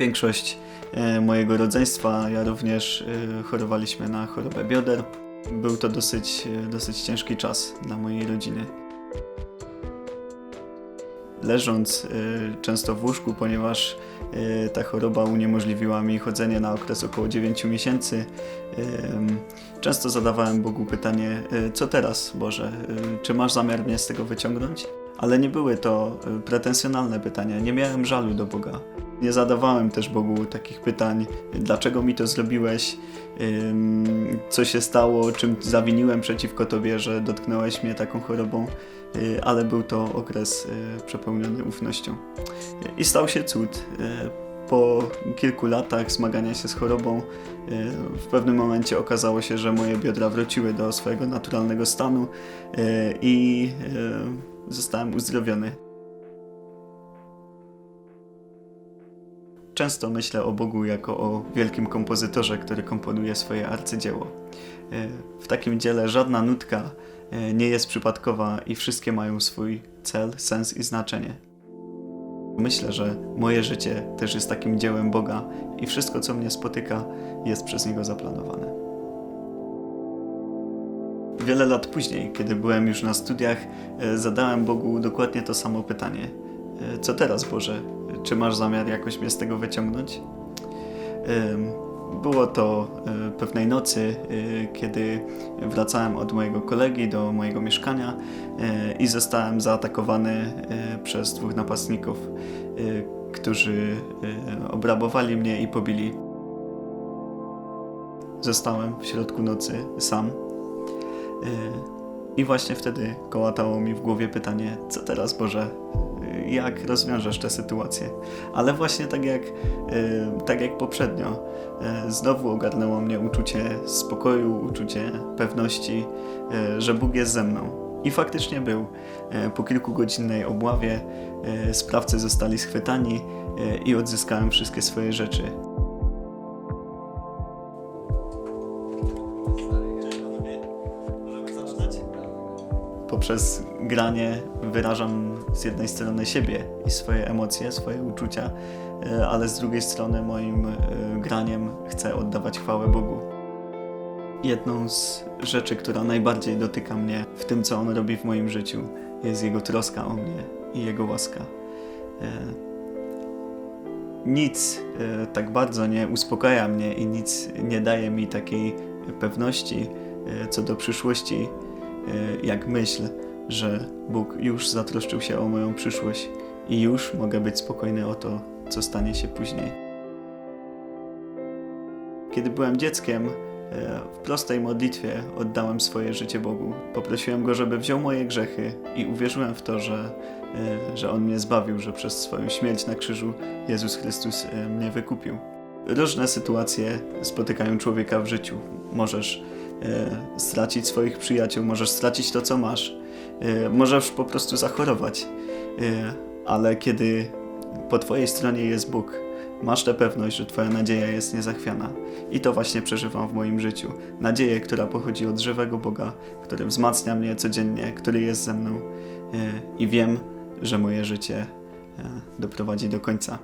większość e, mojego rodzeństwa, ja również e, chorowaliśmy na chorobę bioder. Był to dosyć, e, dosyć ciężki czas dla mojej rodziny. Leżąc często w łóżku, ponieważ ta choroba uniemożliwiła mi chodzenie na okres około 9 miesięcy, często zadawałem Bogu pytanie, co teraz, Boże, czy masz zamiar mnie z tego wyciągnąć? Ale nie były to pretensjonalne pytania, nie miałem żalu do Boga. Nie zadawałem też Bogu takich pytań, dlaczego mi to zrobiłeś, co się stało, czym zawiniłem przeciwko Tobie, że dotknąłeś mnie taką chorobą, y, ale był to okres y, przepełniony ufnością. I stał się cud. Y, Po kilku latach zmagania się z chorobą, w pewnym momencie okazało się, że moje biodra wróciły do swojego naturalnego stanu i zostałem uzdrowiony. Często myślę o Bogu jako o wielkim kompozytorze, który komponuje swoje arcydzieło. E, W takim dziele żadna nutka e, nie jest przypadkowa i wszystkie mają swój cel, sens i znaczenie. Myślę, że moje życie też jest takim dziełem Boga i wszystko, co mnie spotyka, jest przez Niego zaplanowane. Wiele lat później, kiedy byłem już na studiach, e, zadałem Bogu dokładnie to samo pytanie. Co teraz, Boże? Czy masz zamiar jakoś mnie z tego wyciągnąć? Było to e, pewnej nocy, e, kiedy wracałem od mojego kolegi do mojego mieszkania e, i zostałem zaatakowany przez dwóch napastników, którzy obrabowali mnie i pobili. Zostałem w środku nocy sam. I właśnie wtedy kołatało mi w głowie pytanie, co teraz Boże, jak rozwiążesz tę sytuację? Ale właśnie tak jak, e, tak jak poprzednio, e, znowu ogarnęło mnie uczucie spokoju, uczucie pewności, że Bóg jest ze mną. I faktycznie był. Po kilkugodzinnej obławie sprawcy zostali schwytani i odzyskałem wszystkie swoje rzeczy. Poprzez granie wyrażam z jednej strony siebie i swoje emocje, swoje uczucia, e, ale z drugiej strony moim e, graniem chcę oddawać chwałę Bogu. Jedną z rzeczy, która najbardziej dotyka mnie w tym, co On robi w moim życiu, jest Jego troska o mnie i Jego łaska. E, Nic tak bardzo nie uspokaja mnie i nic nie daje mi takiej pewności co do przyszłości, jak myśl, że Bóg już zatroszczył się o moją przyszłość i już mogę być spokojny o to, co stanie się później. Kiedy byłem dzieckiem, e, w prostej modlitwie oddałem swoje życie Bogu. Poprosiłem Go, żeby wziął moje grzechy i uwierzyłem w to, że, e, że On mnie zbawił, że przez swoją śmierć na krzyżu Jezus Chrystus e, mnie wykupił. Różne sytuacje spotykają człowieka w życiu. Możesz e, stracić swoich przyjaciół, możesz stracić to, co masz, e, możesz po prostu zachorować, e, ale kiedy po Twojej stronie jest Bóg, masz tę pewność, że Twoja nadzieja jest niezachwiana. I to właśnie przeżywam w moim życiu. Nadzieję, która pochodzi od żywego Boga, który wzmacnia mnie codziennie, który jest ze mną e, i wiem, że moje życie e, doprowadzi do końca.